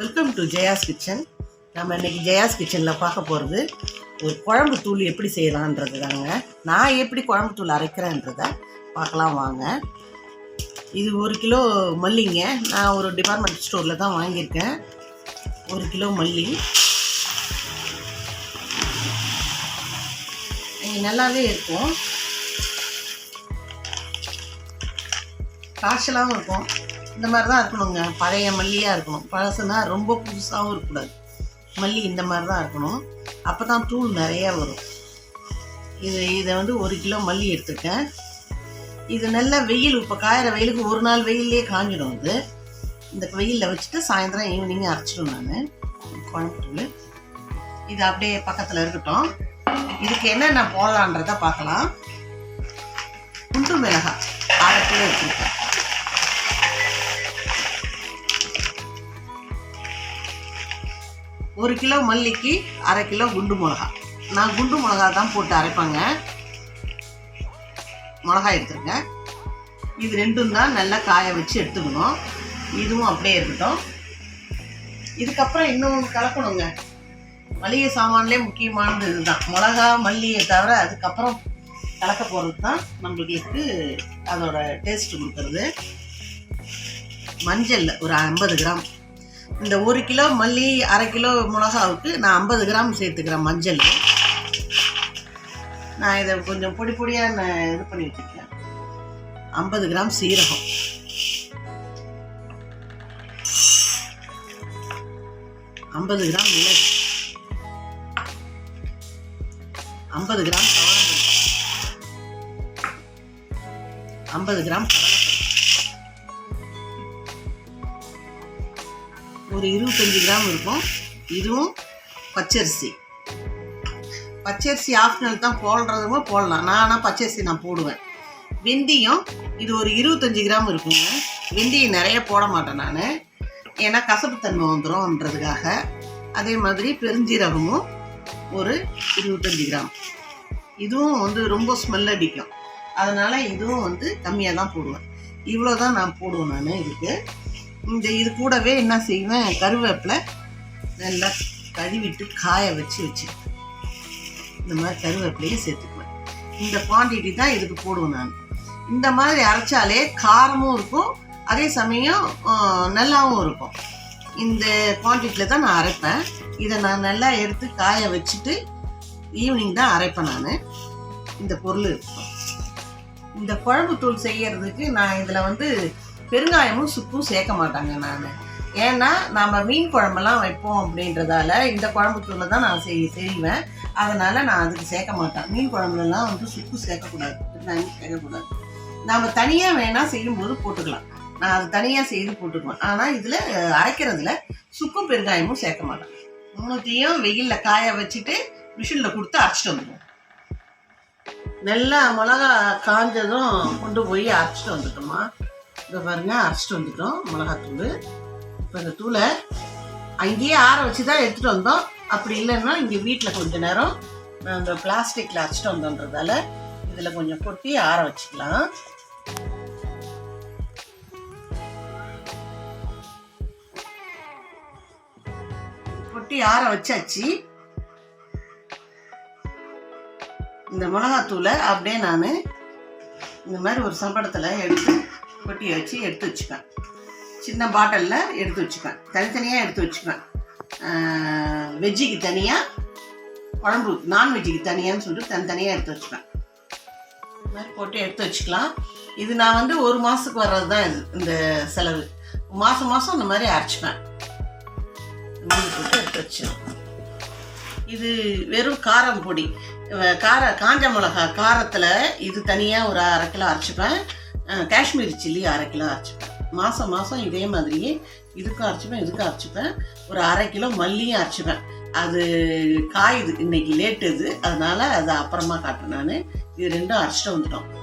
Welcome to Jaya's kitchen நம்ம இன்னைக்கு ஜெயாஸ் கிச்சனில் பார்க்க போகிறது ஒரு குழம்பு தூள் எப்படி செய்யலான்றது தாங்க. நான் எப்படி குழம்பு தூள் அரைக்கிறேன்றத பார்க்கலாம் வாங்க. இது ஒரு கிலோ மல்லிங்க. நான் ஒரு டிபார்ட்மெண்ட் ஸ்டோரில் தான் வாங்கியிருக்கேன். ஒரு கிலோ மல்லி. நல்லாவே இருக்கும். காய்ச்சலாகவும் இருக்கும். இந்த மாதிரி தான் இருக்கணுங்க. பழைய மல்லியாக இருக்கணும். பழசுனா ரொம்ப புதுசாகவும் இருக்கக்கூடாது. மல்லி இந்த மாதிரி தான் இருக்கணும். அப்போ தான் தூள் நிறையா வரும். இது இதை வந்து ஒரு கிலோ மல்லி எடுத்துருக்கேன். இது நல்லா வெயில் இப்போ காயிற வெயிலுக்கு ஒரு நாள் வெயிலே காஞ்சிடும் இது இந்த வெயிலில் வச்சுட்டு சாயந்தரம் ஈவினிங் அரைச்சிடும் நான். குழம்பு இது அப்படியே பக்கத்தில் இருக்கட்டும். இதுக்கு என்னென்ன போடலான்றத பார்க்கலாம். குண்டு மிளகாய் அரை கிலோ வச்சுருக்கேன் ஒரு கிலோ மல்லிக்கு அரை கிலோ குண்டு மிளகா. நான் குண்டு மிளகா தான் போட்டு அரைப்பேங்க. மிளகாய் எடுத்துருங்க. இது ரெண்டும் தான் நல்லா காய வச்சு எடுத்துக்கணும். இதுவும் அப்படியே இருக்கட்டும். இதுக்கப்புறம் இன்னும் கலக்கணுங்க. மளிகை சாமான்லேயே முக்கியமானது இதுதான். மிளகா மல்லியை தவிர அதுக்கப்புறம் கலக்க போகிறது தான் நம்மளுக்கு அதோட டேஸ்ட் கொடுக்குறது. மஞ்சள் ஒரு ஐம்பது கிராம். இந்த ஒரு கிலோ மல்லி அரை கிலோ மிளகாவுக்கு நான் ஐம்பது கிராம் சேர்த்துக்கிறேன் மஞ்சள். நான் இதை கொஞ்சம் பொடி பொடியாக நான் இது பண்ணி வச்சுருக்கேன். ஐம்பது கிராம் சீரகம். ஐம்பது கிராம் மிளகு. ஐம்பது கிராம் ஐம்பது கிராம் கடலைப்பருப்பு. ஒரு இருபத்தஞ்சி கிராம் இருக்கும். இதுவும் பச்சரிசி. பச்சரிசி ஆப்ஷனல் தான் போடுறதும் போடலாம். நான் ஆனால் பச்சரிசி நான் போடுவேன். வெந்தயம் இது ஒரு இருபத்தஞ்சி கிராம் இருக்குங்க. வெந்தயம் நிறைய போட மாட்டேன் நான். ஏன்னா கசப்புத்தன்மை வந்துடும்ன்றதுக்காக அதே மாதிரி பெருஞ்சீரகமும் ஒரு இருபத்தஞ்சி கிராம். இதுவும் வந்து ரொம்ப ஸ்மெல் அடிக்கும். அதனால் இதுவும் வந்து கம்மியாக தான் போடுவேன். இவ்வளோ தான் நான் போடுவேன் நான் இதுக்கு. இந்த இது கூடவே என்ன செய்வேன்? கருவேப்பிலை நல்லா கழுவிட்டு காய வச்சு வச்சுருப்பேன் இந்த மாதிரி கருவேப்பிலையும் சேர்த்துக்குவேன். இந்த குவான்டிட்டி தான் இதுக்கு போடுவேன் நான். இந்த மாதிரி அரைச்சாலே காரமும் இருக்கும் அதே சமயம் நல்லாவும் இருக்கும். இந்த குவான்டிட்டியில் தான் நான் அரைப்பேன். இதை நான் நல்லா எடுத்து காய வச்சுட்டு ஈவினிங் தான் அரைப்பேன் நான். இந்த பொருள் இருக்கும். இந்த குழம்பு தூள் செய்யறதுக்கு நான் இதில் வந்து பெருங்காயமும் சுப்பும் சேர்க்க மாட்டாங்க நான். ஏன்னா நம்ம மீன் குழம்பெல்லாம் வைப்போம் அப்படின்றதால இந்த குழம்பு தூளை தான் நான் செய் செய்வேன். அதனால் நான் அதுக்கு சேர்க்க மாட்டேன். மீன் குழம்புலலாம் வந்து சுக்கு சேர்க்கக்கூடாது. பெருங்காயம் சேர்க்கக்கூடாது. நம்ம தனியாக வேணால் செய்யும்போது போட்டுக்கலாம். நான் அது தனியாக செய்து போட்டுக்குவேன். ஆனால் இதில் அரைக்கிறதுல சுக்கும் பெருங்காயமும் சேர்க்க மாட்டேன். மூணுத்தையும் வெயிலில் காய வச்சுட்டு மிஷினில் கொடுத்து அரைச்சிட்டு வந்துடுவோம் நல்லா மிளகா காஞ்சதும் கொண்டு போய் அரைச்சிட்டு வந்துட்டோமா? இதை பாருங்க அரைச்சிட்டு வந்துட்டோம் மிளகாத்தூள். இப்போ இந்த தூளை அங்கேயே ஆற வச்சு தான் எடுத்துகிட்டு வந்தோம். அப்படி இல்லைன்னா இங்கே வீட்டில் கொஞ்ச நேரம் அந்த பிளாஸ்டிக்கில் அரைச்சிட்டு வந்தோன்றதால இதில் கொஞ்சம் கொட்டி ஆற வச்சுக்கலாம். கொட்டி ஆற வச்சாச்சு. இந்த மிளகாத்தூளை அப்படியே நான் இந்த மாதிரி ஒரு சம்பளத்தில் எடுத்து கொட்டி வச்சு எடுத்து வச்சுப்பேன் சின்ன பாட்டிலில் எடுத்து வச்சுப்பேன் தனித்தனியாக எடுத்து வச்சுப்பேன் வெஜ்ஜிக்கு தனியாக குழம்பு நான்வெஜ்ஜுக்கு தனியான்னு சொல்லிட்டு தனித்தனியாக எடுத்து வச்சுப்பேன் இது மாதிரி போட்டு எடுத்து வச்சுக்கலாம். இது நான் வந்து ஒரு மாதத்துக்கு வர்றது தான் இது இந்த செலவு. மாதம் மாதம் இந்த மாதிரி அரைச்சிப்பேன். போட்டு எடுத்து வச்சிடும் இது வெறும் காரம் பொடி. கார காஞ்ச மிளகா காரத்தில் இது தனியாக ஒரு அரை கிலோ அரைச்சிப்பேன். காஷ்மீரி சில்லி அரை கிலோ அரைச்சிப்பேன். மாதம் மாதம் இதே மாதிரியே இதுக்கும் அரைச்சிப்பேன் இதுக்கும் அரைச்சிப்பேன். ஒரு அரை கிலோ மல்லியும் அரைச்சிப்பேன். அது காயுது இன்னைக்கு லேட் இது. அதனால அதை அப்புறமா காட்டுறேன் நான். இது ரெண்டும் அரைச்சிட்டு வந்துட்டோம்.